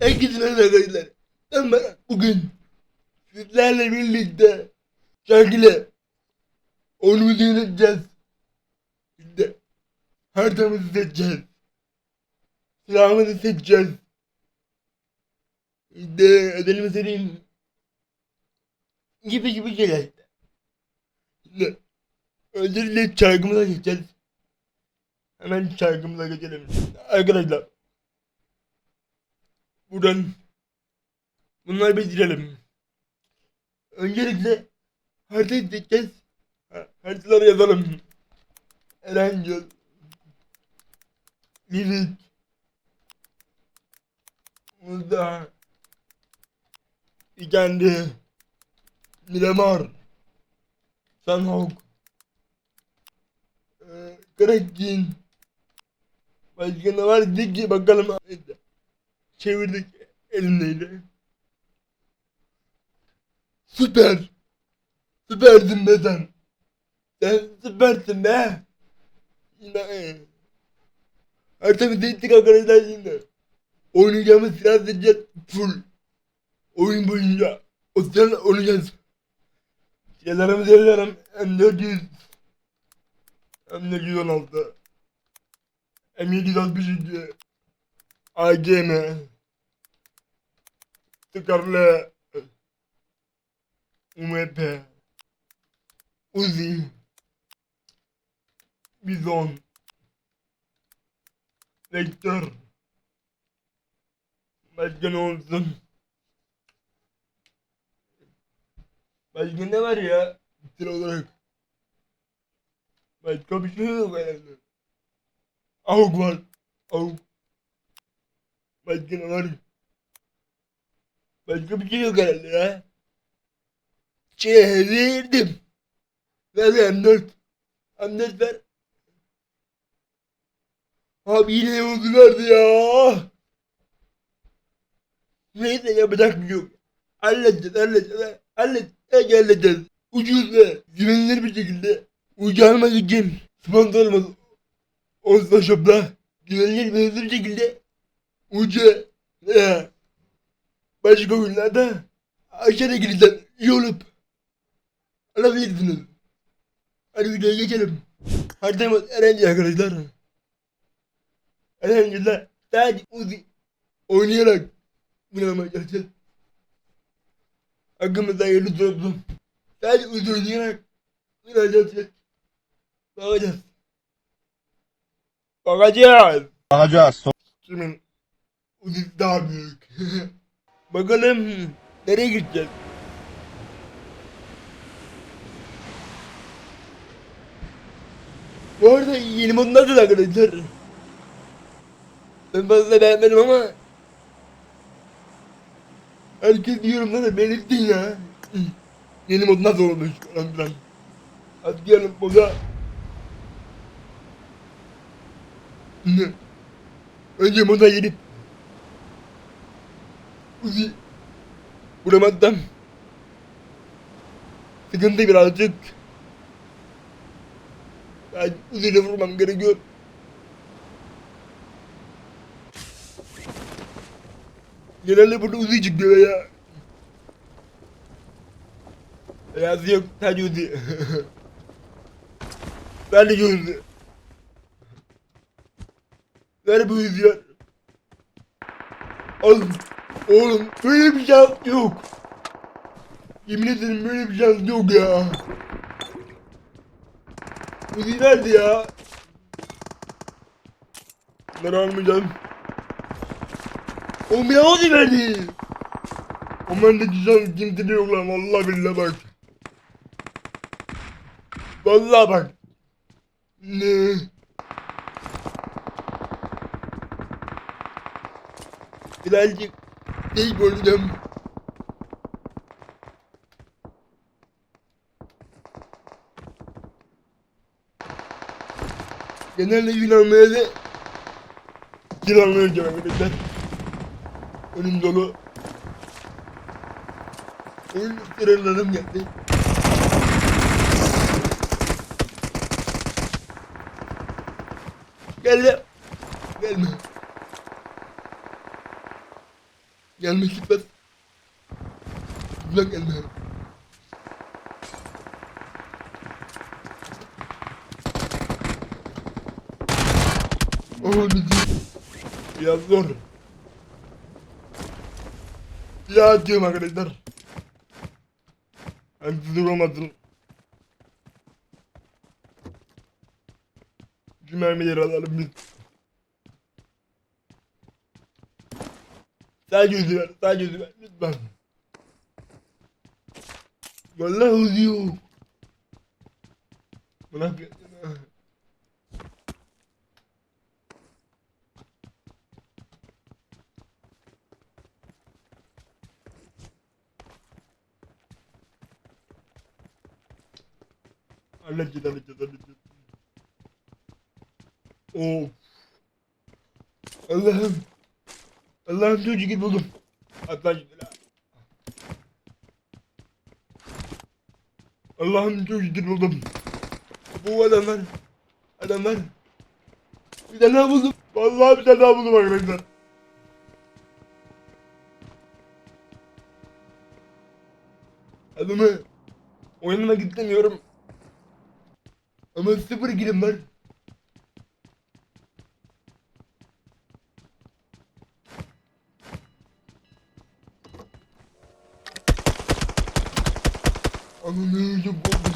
Merhaba arkadaşlar. Ben Baran. Bugün sizlerle birlikte şarkıyla oyunumuzu yöneteceğiz. Şimdi haritamızı seçeceğiz. Silahımızı seçeceğiz. Şimdi ödelimi sereyim. Gibi gibi şeyler. Şimdi öncelikle şarkımıza geçeceğiz. Hemen şarkımıza geçelim. Arkadaşlar buradan bunları bitirelim. Öncelikle haritayı seçeceğiz. Ha- Haritaları yazalım. Erangel Lirik Muzda İkendi Miramar Sunhawk ee, Kraken Başka ne var ki bakalım çevirdik elimdeyle. Süper. Süpersin be sen. Sen süpersin be. Yine e. Haritamızı ettik arkadaşlar şimdi. Oynayacağımız silah seçeceğiz full. Oyun boyunca. O silahla oynayacağız. Silahlarımızı yazarım. M400. M416. M762. AGM. Skarlı. UMP. Uzi. Bizon. Vektör. Başka ne olsun? Başka ne var ya? Bitir olarak. Başka bir şey yok herhalde. Avuk var. Avuk. Başka ne var? Başka bir şey yok herhalde ya. Çevirdim. Ver ver M4. M4 ver. Abi yine yolcu verdi ya. Neyse yapacak bir yok. Halledeceğiz halledeceğiz. Halledeceğiz halledeceğiz. Ucuz ve güvenilir bir şekilde. Ucağıma gideceğim. Sponsor olmaz. Olsa shop'ta. Güvenilir ve bir şekilde. Ucu. Veya başka oyunlarda aşağıda girişten iyi olup alabilirsiniz. Hadi videoya geçelim. Haritamız Erenci arkadaşlar. Erenci'de sadece Uzi oynayarak oynamaya çalışacağız. Hakkımızda hayırlı olsun. Sadece Uzi oynayarak oynamaya çalışacağız. Bakacağız. Bakacağız. Bakacağız. Kimin Uzi daha büyük. Bakalım nereye gideceğiz? Bu arada yeni mod nasıl arkadaşlar? Ben fazla beğenmedim ama Herkes yorumlara belirttin ya. Yeni mod nasıl olmuş falan filan. Hadi gelin moda. Önce moda girip Uzi. Vuramadım Sıkıntı birazcık. Ben Uzi'yle vurmam gerekiyor. Genelde burada Uzi çıkıyor ya. Beyaz yok sadece Uzi. Sadece Uzi. Ver bu Uzi ya Al Oğlum böyle bir şans yok. Yemin ederim böyle bir şans yok ya. Bu nerede ya? Bunları almayacağım. Oğlum bir hadi verdi. Aman ne güzel kimse yok lan vallahi billahi bak. Vallahi bak. Ne? Birazcık gördüm. Genelde almaya da gideceğim arkadaşlar. Önüm dolu. Oyun sıralarım geldi. Geldi. Gelme. Gelme gitmez. Lütfen gelme. Oh diyeyim. Biraz zor. Ya atıyorum arkadaşlar. Haksızlık olmasın. Şu mermileri alalım biz. Sağ gözü ver, sağ gözü ver lütfen. Vallahi uzuyor. Ne yapıyorsun? ha? Halledeceğiz, halledeceğiz, halledeceğiz. Of. Allah'ım. Allah'ım çocuk gibi buldum. Atla git lan. Çocuk gibi buldum. Bu adamlar. Adamlar. Bir tane daha buldum. Vallahi bir tane daha buldum arkadaşlar. Adamı oynamak istemiyorum. Ama sıfır girim var. Çok korktum.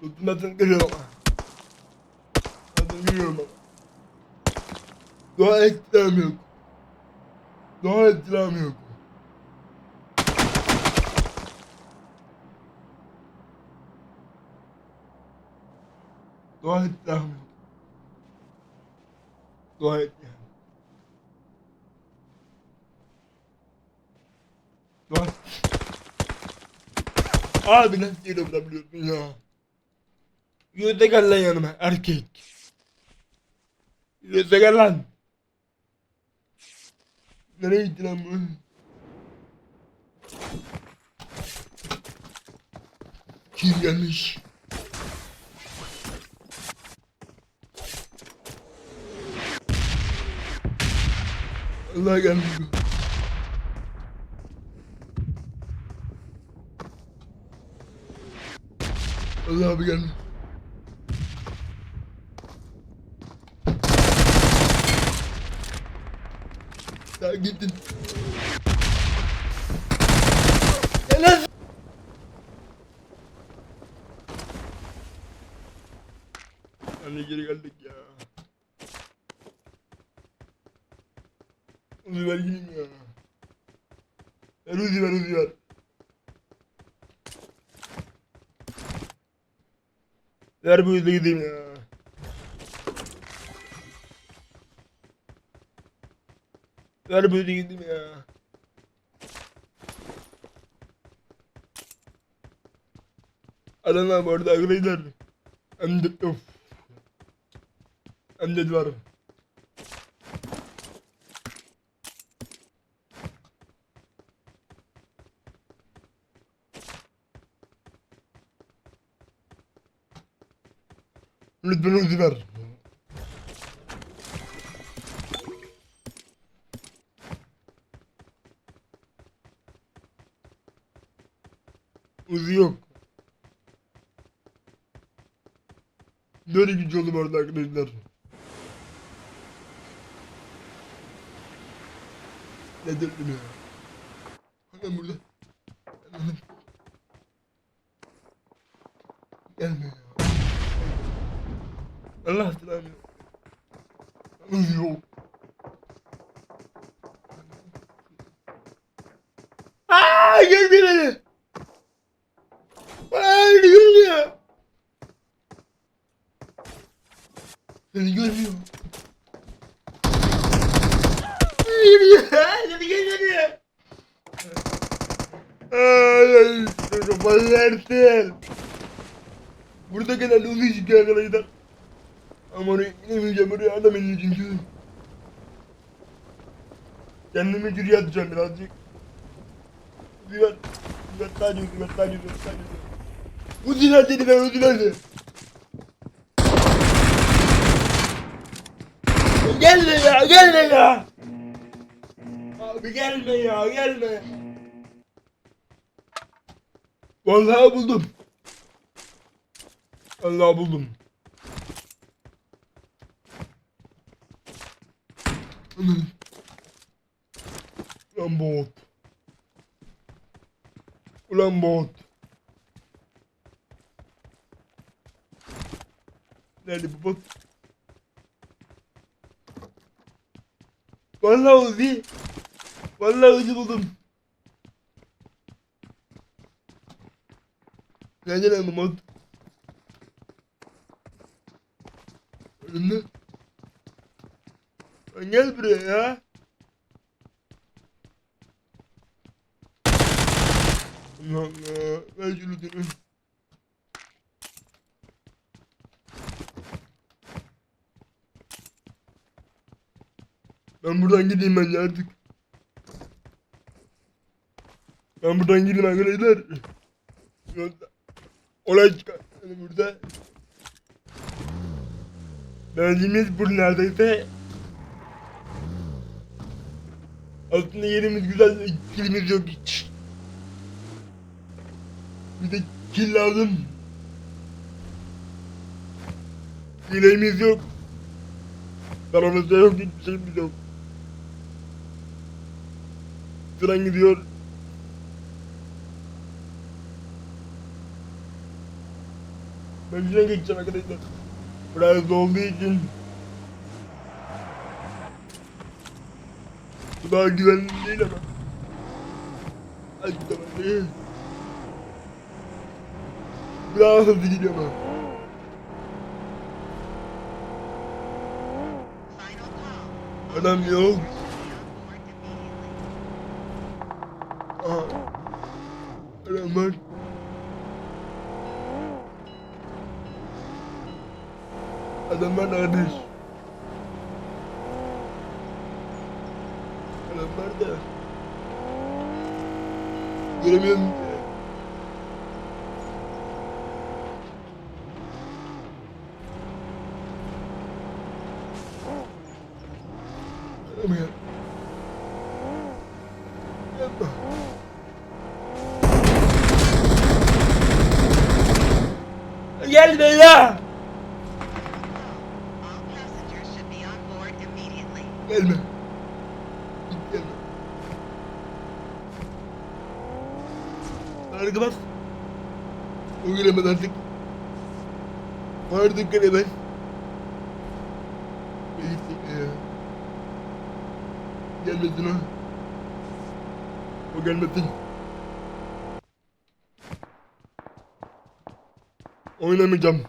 Tutmasın geliyorum. Zaten geliyorum ama. Daha ekstrem yok. Daha ekstrem yok. Daha ekstrem yok. Daha ekstrem. Abi nasıl yere vurabiliyorsun ya? Yüze gel lan yanıma erkek. Yüze gel lan. Nereye gitti lan bu? Kim gelmiş? Allah gelmiş. Allah abi gelmiş. Sen gittin. Gel lan. Anne geri geldik ya. Uzi ver gideyim ya. Ver Uzi ver Uzi ver. Ver bu Uzi gideyim ya. Ver bu Uzi gideyim ya. Adamlar bu arada arkadaşlar. Hem de of. Hem de var. Lütfen Uzi ver. Uzi yok. Böyle gücü oldu bu arada arkadaşlar. Ne dedim ya? Hemen burada. Hemen. Gelme ya. Allah. Uzi yok. Aaa gelmiyor beni. Aaa görmüyor. Seni görmüyor. Görmüyor. Seni görmüyor. Ay ay. Yersin. Burada gelen uzun çıkıyor arkadaşlar. Ama oraya inemeyeceğim oraya adam elini çünkü. Kendimi geriye atacağım birazcık. Güven. Güven sadece güven sadece güven sadece güven. Uzi nerede ben Uzi nerede? Gelme ya gelme ya. Abi gelme ya gelme. Vallahi buldum. Vallahi buldum. Anam. Ulan bot. Ulan bot. Nerede bu bot? Vallahi Uzi. Vallahi Uzi buldum. Nerede lan bu bot? Önümde. Lan gel buraya ya. Allah Allah. Ver şunu. Ben buradan gideyim bence artık. Ben buradan gideyim arkadaşlar. Olay çıkar. Yani burada. Benzimiz bu Aslında yerimiz güzel, kilimiz yok hiç. Bir de kil lazım. Dileğimiz yok. Paramız da yok, hiçbir şeyimiz yok. Tren gidiyor. Ben şuna geçeceğim arkadaşlar. Biraz olduğu için. Bu daha güvenli değil ama. Hadi tamam değil. Daha hızlı gidiyor ama. Adam yok. Aha. Adam var. Adam var kardeş. Adam var da. Göremiyorum. Yapma. Gelme ya! Gelme. Git gelme. O gelemez artık. Gelemez. Gittik ya. Gelmesin o. Gelmesin. Oynamayacağım.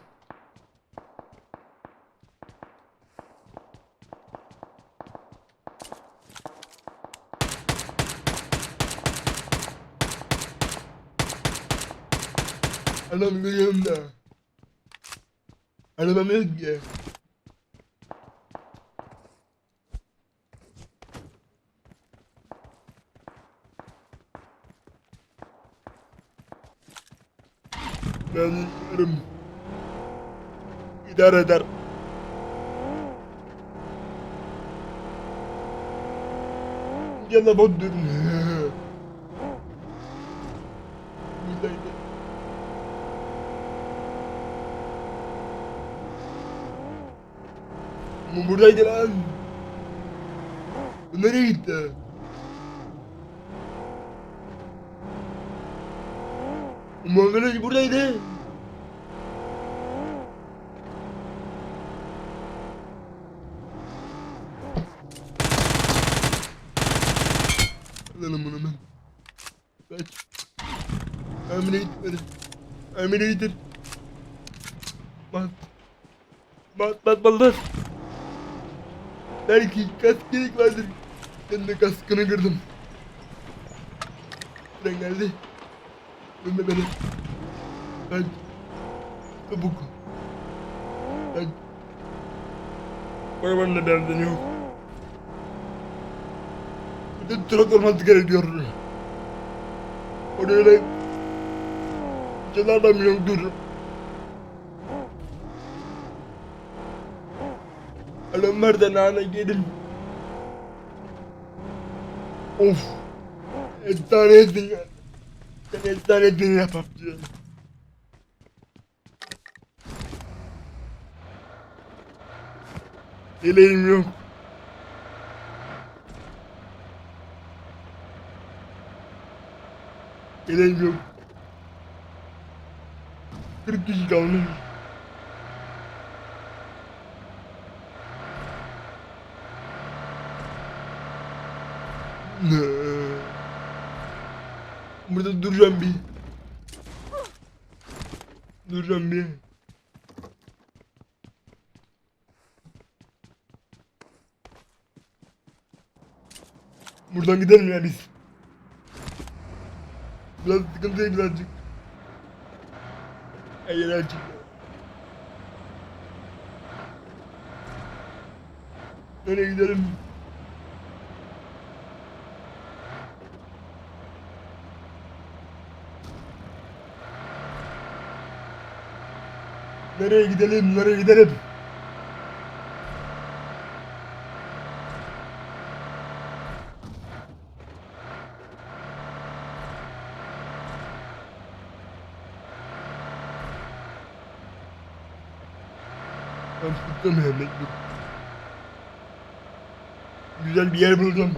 Adam görüyorum da. Arabam yok ki. Ben yarım. İdare eder. Yana bot dön. Buradaydı. Bu buradaydı lan. Nereye gitti? Muamele buradaydı. Lan bunu ben. Kaç. Amine gitmedi. Amine gittir. Bak. Bak bak bak bak. Belki kask gerek vardır. Ben de kaskını kırdım. Tren geldi. Dönme beni. Ben. Çabuk. Ben. Arabanın da derdin yok. Bir de trafik olması gerekiyor. Oraya da... Cezalar yoktur. Alın nerede nane gelin. Of. Efsanesin ya. Sen efsanesin ya PUBG. Dileğim yok. Dileğim yok. 40 kişi kalmış. Burada duracağım bir. Duracağım bir. Buradan gidelim ya biz. Biraz sıkıntıya birazcık. Hayır açık. Nereye gidelim? Nereye gidelim? Nereye gidelim? Ben ya bekle. Güzel bir yer bulacağım.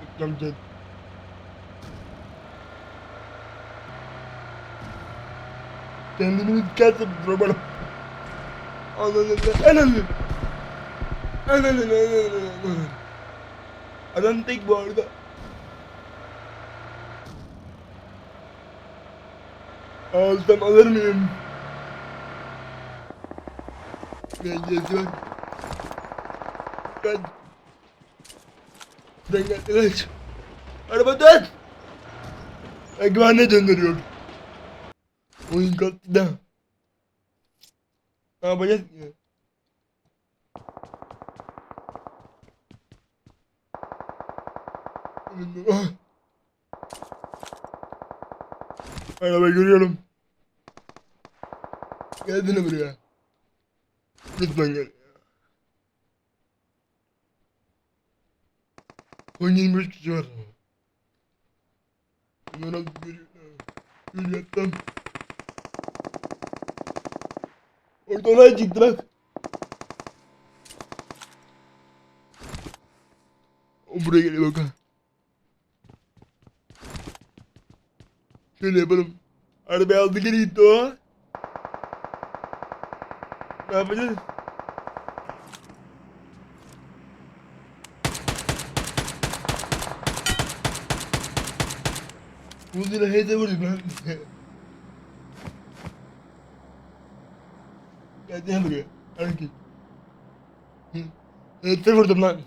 Bakacağım Kendimi dikkatle duramadım. Ananı ananı. Ananı ananı Adam tek bu arada. Alsam alır mıyım? Ben geziyorum. Ben... Ben geldim. Araba dön! Ben güvenliğe döndürüyorum. Oyun kalktı. Ne yapacağız ki? Ah. Araba görüyorum. Geldin buraya. Lütfen gel. 10-25 kişi var. Bunları alıp görüyorum. Gül yattım. Orada olay çıktı bak. O buraya geliyor bak. Şöyle yapalım. Arabayı aldı geri gitti o. Ne yapacağız? Uzun hede vurdum lan. Ya buraya. Hareket. Hede vurdum lan.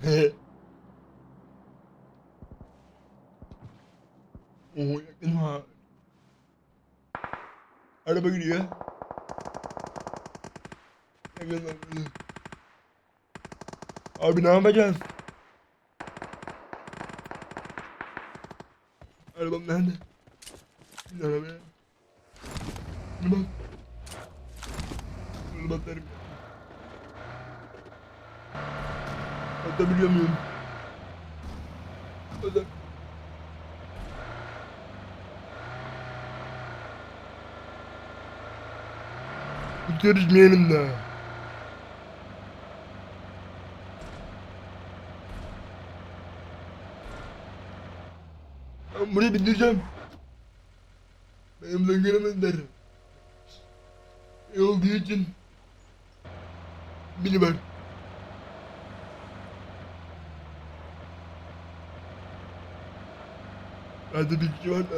Oo yakın ha. Araba gidiyor. Yakın lan. Abi ne yapacağız? Arabam nerede? Bir arabaya. Bak. Bakarım. Atabiliyor muyum? Atak. Tutuyoruz mu yanında? Ben buraya bindireceğim. Benimle gelemezler. İyi olduğu için beni ver. Hadi bir kişi var da.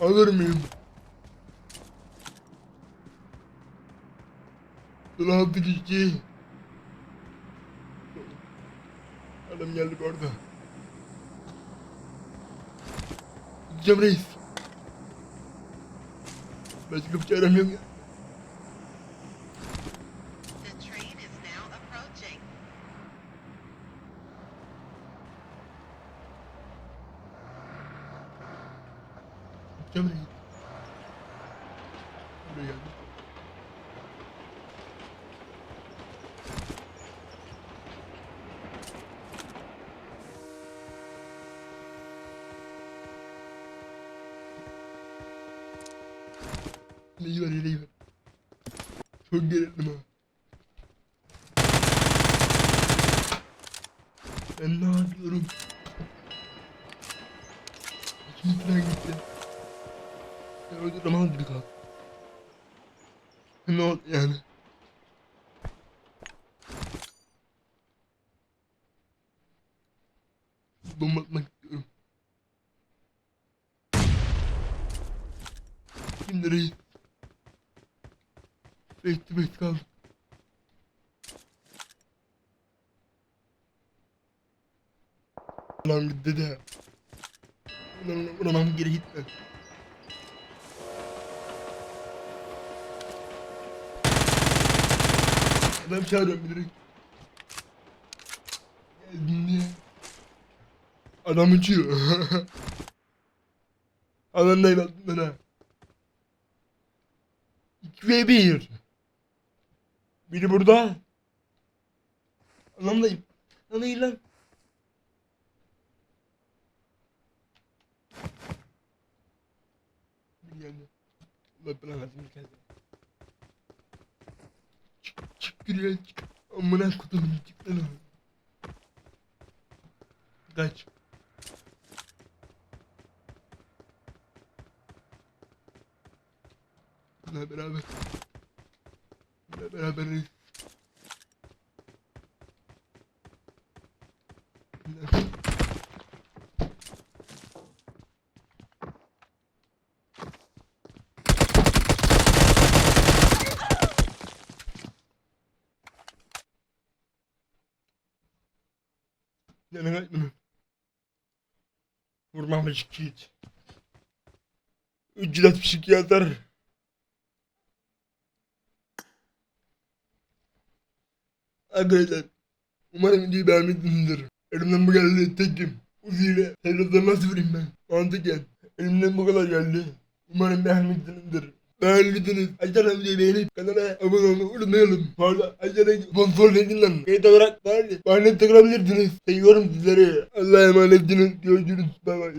Alır mıyım? Altı kişi. Adam geldi bu arada. Gideceğim reis. Başka bir çarem yok ya. Gel buraya gel. Buraya gel. İyi ver. Çok gerildim ha. Oldu yani? Bomba atmak istiyorum. Şimdi reis. Face to face kaldık. Lan gitti de. Ulan vuramam geri gitme. Adam çağırıyorum bilerek. Geldim diye. Adam uçuyor. Alandayım altından ha. 2 ve 1. Biri burada. Alandayım. Lan iyi lan. Bir geldi. Allah belanı versin bir geldi. Çık, çık. Amına kutumun çık lan. Kaç. Bununla beraber. Bununla beraberiz. Bununla- Yanına gitme. Vurmamış hiç. Ücret psikiyatr. Arkadaşlar. Umarım videoyu beğenmişsinizdir. Elimden bu geldi tekim. Uziyle evlatları nasıl vurayım ben? Mantıken. Elimden bu kadar geldi. Umarım beğenmişsinizdir. Beğendiyseniz aşağıdan videoyu beğenip kanala abone olmayı unutmayalım. Bu arada aşağıdan sponsor linkinden kayıt olarak bana tıklayabilirsiniz. Seviyorum sizleri. Allah'a emanetsiniz. Görüşürüz. Bye bye.